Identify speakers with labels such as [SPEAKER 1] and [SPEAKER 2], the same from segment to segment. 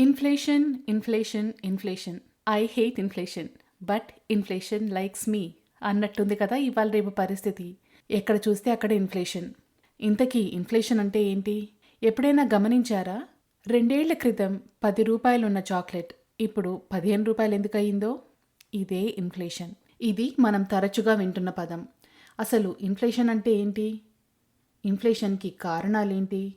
[SPEAKER 1] Inflation inflation inflation I hate inflation but inflation likes me అన్నట్టుంది కదా ఇవాళ రేపు పరిస్థితి. ఎక్కడ చూస్తే అక్కడ ఇన్ఫ్లేషన్ ఇంతకీ ఇన్ఫ్లేషన్ అంటే ఏంటి? ఎప్పుడైనా గమనించారా? రెండేళ్ళ క్రితం పది రూపాయలున్న చాక్లెట్ ఇప్పుడు పదిహేను రూపాయలు ఎందుకు అయిందో ఇదే ఇన్ఫ్లేషన్ ఇది మనం తరచుగా వింటున్న పదం. అసలు ఇన్ఫ్లేషన్ అంటే ఏంటి? ఇన్ఫ్లేషన్కి కారణాలేంటి?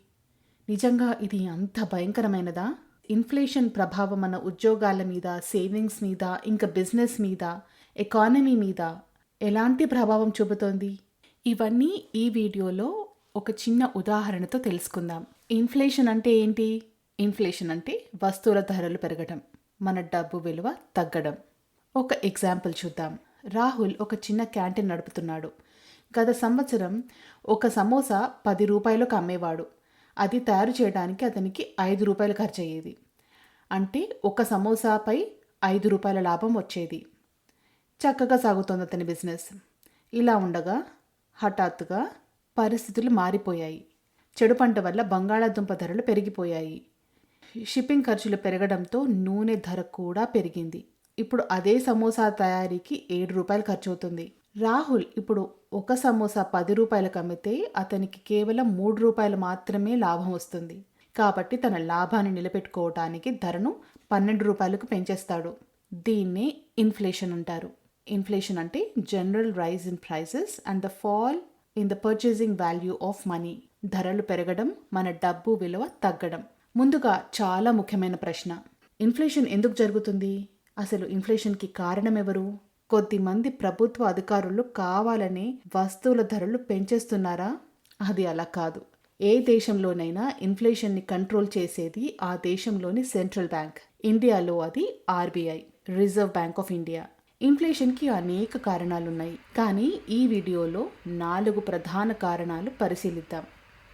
[SPEAKER 1] నిజంగా ఇది అంత భయంకరమైనదా? ఇన్ఫ్లేషన్ ప్రభావం మన ఉద్యోగాల మీద సేవింగ్స్ మీద ఇంకా బిజినెస్ మీద ఎకానమీ మీద ఎలాంటి ప్రభావం చూపుతోంది? ఇవన్నీ ఈ వీడియోలో ఒక చిన్న ఉదాహరణతో తెలుసుకుందాం. ఇన్ఫ్లేషన్ అంటే ఏంటి? ఇన్ఫ్లేషన్ అంటే వస్తువుల ధరలు పెరగడం మన డబ్బు విలువ తగ్గడం. ఒక ఎగ్జాంపుల్ చూద్దాం. రాహుల్ ఒక చిన్న క్యాంటీన్ నడుపుతున్నాడు. గత సంవత్సరం ఒక సమోసా పది రూపాయలకు అమ్మేవాడు. అది తయారు చేయడానికి అతనికి ఐదు రూపాయలు ఖర్చు అయ్యేది అంటే ఒక సమోసాపై ఐదు రూపాయల లాభం వచ్చేది. చక్కగా సాగుతోంది అతని బిజినెస్. ఇలా ఉండగా హఠాత్తుగా పరిస్థితులు మారిపోయాయి. చెడు పంట వల్ల బంగాళాదుంప ధరలు పెరిగిపోయాయి. షిప్పింగ్ ఖర్చులు పెరగడంతో నూనె ధర కూడా పెరిగింది. ఇప్పుడు అదే సమోసా తయారీకి ఏడు రూపాయలు ఖర్చు అవుతుంది రాహుల్ ఇప్పుడు ఒక సమోసా పది రూపాయలకు అమ్మితే అతనికి కేవలం మూడు రూపాయలు మాత్రమే లాభం వస్తుంది. కాబట్టి తన లాభాన్ని నిలబెట్టుకోవటానికి ధరను పన్నెండు రూపాయలకు పెంచేస్తాడు. దీన్నే ఇన్ఫ్లేషన్ అంటారు. ఇన్ఫ్లేషన్ అంటే general rise in prices and the fall in the purchasing value of money. ధరలు పెరగడం మన డబ్బు విలువ తగ్గడం. ముందుగా చాలా ముఖ్యమైన ప్రశ్న. ఇన్ఫ్లేషన్ ఎందుకు జరుగుతుంది? అసలు ఇన్ఫ్లేషన్కి కారణం ఎవరు? కొద్దిమంది ప్రభుత్వ అధికారులు కావాలని వస్తువుల ధరలు పెంచేస్తున్నారా? అది అలా కాదు. ఏ దేశంలోనైనా ఇన్ఫ్లేషన్ని కంట్రోల్ చేసేది ఆ దేశంలోని సెంట్రల్ బ్యాంక్. ఇండియాలో అది RBI reserve bank of India. ఇన్ఫ్లేషన్కి అనేక కారణాలున్నాయి. కానీ ఈ వీడియోలో నాలుగు ప్రధాన కారణాలు పరిశీలిద్దాం.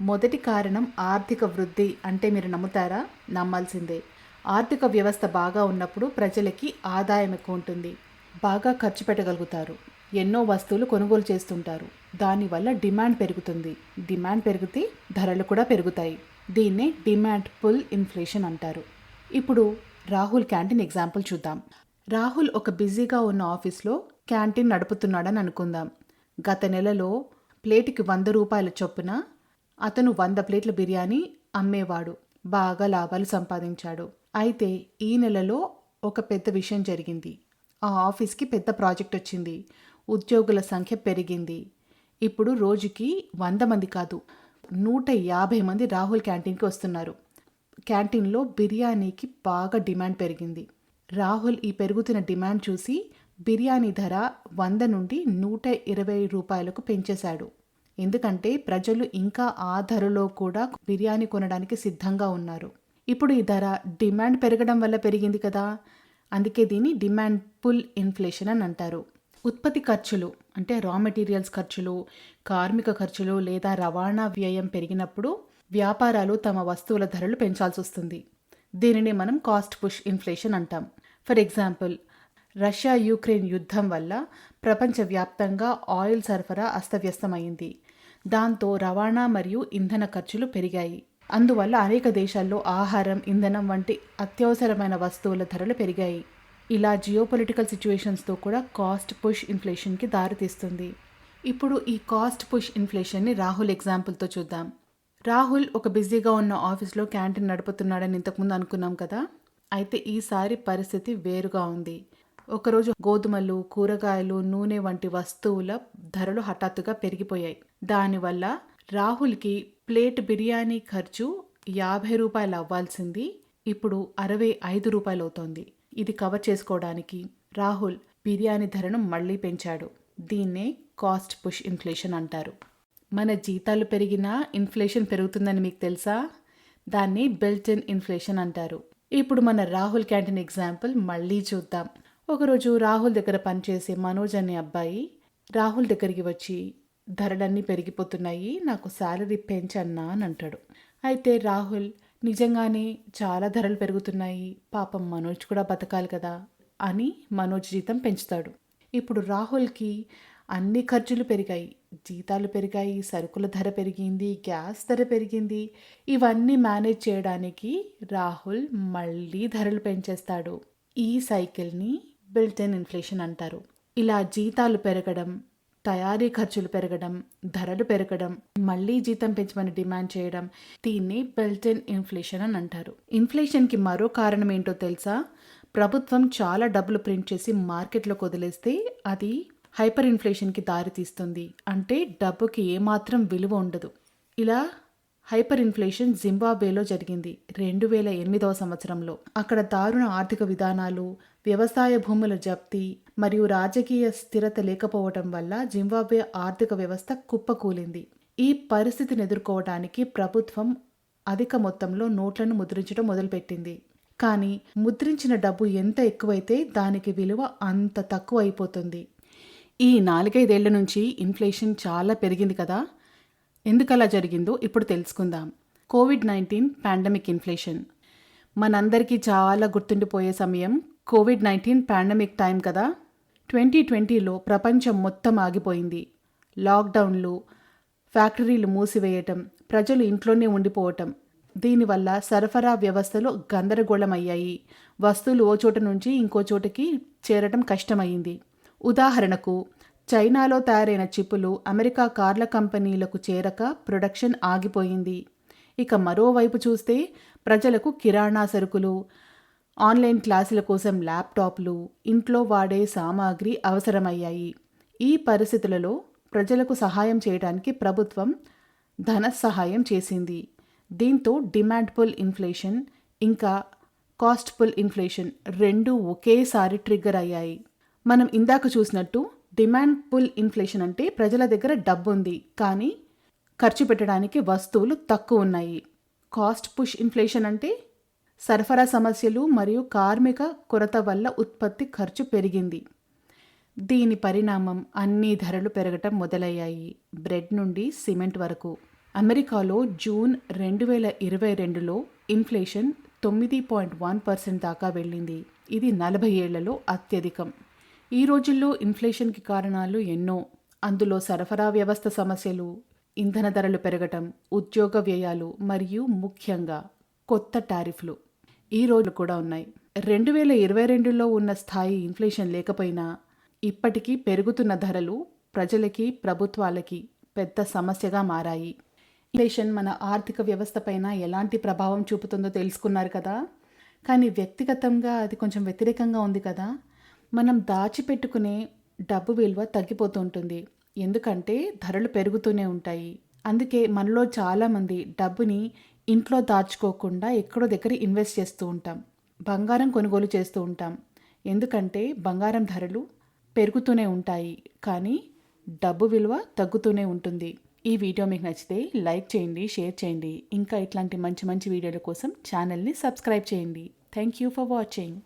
[SPEAKER 1] మొదటి కారణం ఆర్థిక వృద్ధి అంటే మీరు నమ్ముతారా? నమ్మాల్సిందే. ఆర్థిక వ్యవస్థ బాగా ఉన్నప్పుడు ప్రజలకి ఆదాయం ఎక్కువ ఉంటుంది. బాగా ఖర్చు పెట్టగలుగుతారు. ఎన్నో వస్తువులు కొనుగోలు చేస్తుంటారు. దానివల్ల డిమాండ్ పెరుగుతుంది. డిమాండ్ పెరిగితే ధరలు కూడా పెరుగుతాయి. దీన్నే డిమాండ్ పుల్ ఇన్ఫ్లేషన్ అంటారు. ఇప్పుడు రాహుల్ క్యాంటీన్ ఎగ్జాంపుల్ చూద్దాం. రాహుల్ ఒక బిజీగా ఉన్న ఆఫీస్లో క్యాంటీన్ నడుపుతున్నాడని అనుకుందాం. గత నెలలో ప్లేటుకి వంద రూపాయల చొప్పున అతను వంద ప్లేట్ల బిర్యానీ అమ్మేవాడు. బాగా లాభాలు సంపాదించాడు. అయితే ఈ నెలలో ఒక పెద్ద విషయం జరిగింది. ఆ ఆఫీస్కి పెద్ద ప్రాజెక్ట్ వచ్చింది. ఉద్యోగుల సంఖ్య పెరిగింది. ఇప్పుడు రోజుకి వంద మంది కాదు నూట యాభై మంది రాహుల్ క్యాంటీన్కి వస్తున్నారు. క్యాంటీన్లో బిర్యానీకి బాగా డిమాండ్ పెరిగింది. రాహుల్ ఈ పెరుగుతున్న డిమాండ్ చూసి బిర్యానీ ధర వంద నుండి నూట ఇరవై రూపాయలకు పెంచేశాడు. ఎందుకంటే ప్రజలు ఇంకా ఆ ధరలో కూడా బిర్యానీ కొనడానికి సిద్ధంగా ఉన్నారు. ఇప్పుడు ఈ ధర డిమాండ్ పెరగడం వల్ల పెరిగింది కదా. అందుకే దీన్ని డిమాండ్ పుల్ ఇన్ఫ్లేషన్ అని అంటారు. ఉత్పత్తి ఖర్చులు అంటే రా మెటీరియల్స్ ఖర్చులు కార్మిక ఖర్చులు లేదా రవాణా వ్యయం పెరిగినప్పుడు వ్యాపారాలు తమ వస్తువుల ధరలు పెంచాల్సి వస్తుంది. దీనిని మనం కాస్ట్ పుష్ ఇన్ఫ్లేషన్ అంటాం. ఫర్ ఎగ్జాంపుల్ రష్యా యూక్రెయిన్ యుద్ధం వల్ల ప్రపంచవ్యాప్తంగా ఆయిల్ సరఫరా అస్తవ్యస్తమైంది. దాంతో రవాణా మరియు ఇంధన ఖర్చులు పెరిగాయి. అందువల్ల అనేక దేశాల్లో ఆహారం ఇంధనం వంటి అత్యవసరమైన వస్తువుల ధరలు పెరిగాయి. ఇలా జియోపొలిటికల్ సిచ్యువేషన్స్తో కూడా కాస్ట్ పుష్ ఇన్ఫ్లేషన్కి దారితీస్తుంది ఇప్పుడు ఈ కాస్ట్ పుష్ ఇన్ఫ్లేషన్ని రాహుల్ ఎగ్జాంపుల్తో చూద్దాం. రాహుల్ ఒక బిజీగా ఉన్న ఆఫీస్లో క్యాంటీన్ నడుపుతున్నాడని ఇంతకుముందు అనుకున్నాం కదా? అయితే ఈసారి పరిస్థితి వేరుగా ఉంది. ఒకరోజు గోధుమలు కూరగాయలు నూనె వంటి వస్తువుల ధరలు హఠాత్తుగా పెరిగిపోయాయి. దానివల్ల రాహుల్కి ప్లేట్ బిర్యానీ ఖర్చు యాభై రూపాయలు అవ్వాల్సింది. ఇప్పుడు అరవై ఐదు రూపాయలు అవుతోంది ఇది కవర్ చేసుకోవడానికి రాహుల్ బిర్యానీ ధరను మళ్ళీ పెంచాడు. దీన్నే కాస్ట్ పుష్ ఇన్ఫ్లేషన్ అంటారు. మన జీతాలు పెరిగినా ఇన్ఫ్లేషన్ పెరుగుతుందని మీకు తెలుసా? దాన్ని బెల్ట్ ఇన్ ఇన్ఫ్లేషన్ అంటారు. ఇప్పుడు మన రాహుల్ క్యాంటీన్ ఎగ్జాంపుల్ మళ్ళీ చూద్దాం. ఒకరోజు రాహుల్ దగ్గర పనిచేసే మనోజ్ అనే అబ్బాయి రాహుల్ దగ్గరికి వచ్చి ధరలన్నీ పెరిగిపోతున్నాయి నాకు శాలరీ పెంచన్నా అని అంటాడు. అయితే రాహుల్ నిజంగానే చాలా ధరలు పెరుగుతున్నాయి పాపం మనోజ్ కూడా బతకాలి కదా అని మనోజ్ జీతం పెంచుతాడు. ఇప్పుడు రాహుల్కి అన్ని ఖర్చులు పెరిగాయి జీతాలు పెరిగాయి సరుకుల ధర పెరిగింది గ్యాస్ ధర పెరిగింది. ఇవన్నీ మేనేజ్ చేయడానికి రాహుల్ మళ్ళీ ధరలు పెంచేస్తాడు. ఈ సైకిల్ని బిల్ట్ ఇన్ ఇన్ఫ్లేషన్ అంటారు. ఇలా జీతాలు పెరగడం తయారీ ఖర్చులు పెరగడం ధరలు పెరగడం మళ్ళీ జీతం పెంచమని డిమాండ్ చేయడం దీన్ని బెల్టెన్ ఇన్ఫ్లేషన్ అని అంటారు. ఇన్ఫ్లేషన్కి మరో కారణం ఏంటో తెలుసా? ప్రభుత్వం చాలా డబ్బులు ప్రింట్ చేసి మార్కెట్లోకి వదిలేస్తే అది హైపర్ ఇన్ఫ్లేషన్కి దారితీస్తుంది. అంటే డబ్బుకి ఏమాత్రం విలువ ఉండదు. ఇలా హైపర్ ఇన్ఫ్లేషన్ జింబాబ్వేలో జరిగింది రెండు వేల ఎనిమిదవ సంవత్సరంలో. అక్కడ దారుణ ఆర్థిక విధానాలు వ్యవసాయ భూముల జప్తి మరియు రాజకీయ స్థిరత లేకపోవటం వల్ల జింబాబ్వే ఆర్థిక వ్యవస్థ కుప్పకూలింది. ఈ పరిస్థితిని ఎదుర్కోవడానికి ప్రభుత్వం అధిక మొత్తంలో నోట్లను ముద్రించడం మొదలుపెట్టింది. కానీ ముద్రించిన డబ్బు ఎంత ఎక్కువైతే దానికి విలువ అంత తక్కువ అయిపోతుంది ఈ నాలుగైదేళ్ళ నుంచి ఇన్ఫ్లేషన్ చాలా పెరిగింది కదా. ఎందుకలా జరిగిందో ఇప్పుడు తెలుసుకుందాం. COVID nineteen pandemic inflation. మనందరికీ చాలా గుర్తుండిపోయే సమయం కోవిడ్ నైన్టీన్ పాండమిక్ టైం కదా. ట్వంటీ ట్వంటీలో ప్రపంచం మొత్తం ఆగిపోయింది. లాక్డౌన్లు ఫ్యాక్టరీలు మూసివేయటం ప్రజలు ఇంట్లోనే ఉండిపోవటం దీనివల్ల సరఫరా వ్యవస్థలు గందరగోళమయ్యాయి. వస్తువులు ఓ చోట నుంచి ఇంకో చోటకి చేరటం కష్టమైంది ఉదాహరణకు చైనాలో తయారైన చిప్పులు అమెరికా కార్ల కంపెనీలకు చేరక ప్రొడక్షన్ ఆగిపోయింది. ఇక మరోవైపు చూస్తే ప్రజలకు కిరాణా సరుకులు ఆన్లైన్ క్లాసుల కోసం ల్యాప్టాప్లు ఇంట్లో వాడే సామాగ్రి అవసరమయ్యాయి. ఈ పరిస్థితులలో ప్రజలకు సహాయం చేయడానికి ప్రభుత్వం ధన సహాయం చేసింది. దీంతో డిమాండ్ పుల్ ఇన్ఫ్లేషన్ ఇంకా కాస్ట్ పుల్ ఇన్ఫ్లేషన్ రెండు ఒకేసారి ట్రిగ్గర్ అయ్యాయి. మనం ఇందాక చూసినట్టు డిమాండ్ పుల్ ఇన్ఫ్లేషన్ అంటే ప్రజల దగ్గర డబ్బు ఉంది కానీ ఖర్చు పెట్టడానికి వస్తువులు తక్కువ ఉన్నాయి. కాస్ట్ పుష్ ఇన్ఫ్లేషన్ అంటే సరఫరా సమస్యలు మరియు కార్మిక కొరత వల్ల ఉత్పత్తి ఖర్చు పెరిగింది. దీని పరిణామం అన్ని ధరలు పెరగటం మొదలయ్యాయి. బ్రెడ్ నుండి సిమెంట్ వరకు. అమెరికాలో జూన్ రెండు వేల ఇరవై రెండులో ఇన్ఫ్లేషన్ తొమ్మిది పాయింట్ వన్ పర్సెంట్ దాకా వెళ్ళింది. ఇది నలభై ఏళ్ళలో అత్యధికం. ఈ రోజుల్లో ఇన్ఫ్లేషన్కి కారణాలు ఎన్నో. అందులో సరఫరా వ్యవస్థ సమస్యలు ఇంధన ధరలు పెరగటం ఉద్యోగ వ్యయాలు మరియు ముఖ్యంగా కొత్త టారిఫ్లు ఈ రోజులు కూడా ఉన్నాయి. రెండు వేల ఇరవై రెండులో ఉన్న స్థాయి ఇన్ఫ్లేషన్ లేకపోయినా ఇప్పటికీ పెరుగుతున్న ధరలు ప్రజలకి ప్రభుత్వాలకి పెద్ద సమస్యగా మారాయి. ఇన్ఫ్లేషన్ మన ఆర్థిక వ్యవస్థపైన ఎలాంటి ప్రభావం చూపుతుందో తెలుసుకున్నారు కదా. కానీ వ్యక్తిగతంగా అది కొంచెం వ్యతిరేకంగా ఉంది కదా. మనం దాచిపెట్టుకునే డబ్బు విలువ తగ్గిపోతుంటుంది. ఎందుకంటే ధరలు పెరుగుతూనే ఉంటాయి. అందుకే మనలో చాలామంది డబ్బుని ఇంట్లో దాచుకోకుండా ఎక్కడో దగ్గర ఇన్వెస్ట్ చేస్తూ ఉంటాం. బంగారం కొనుగోలు చేస్తూ ఉంటాం. ఎందుకంటే బంగారం ధరలు పెరుగుతూనే ఉంటాయి. కానీ డబ్బు విలువ తగ్గుతూనే ఉంటుంది. ఈ వీడియో మీకు నచ్చితే లైక్ చేయండి షేర్ చేయండి. ఇంకా ఇట్లాంటి మంచి మంచి వీడియోల కోసం ఛానల్ని సబ్స్క్రైబ్ చేయండి. Thank you for watching.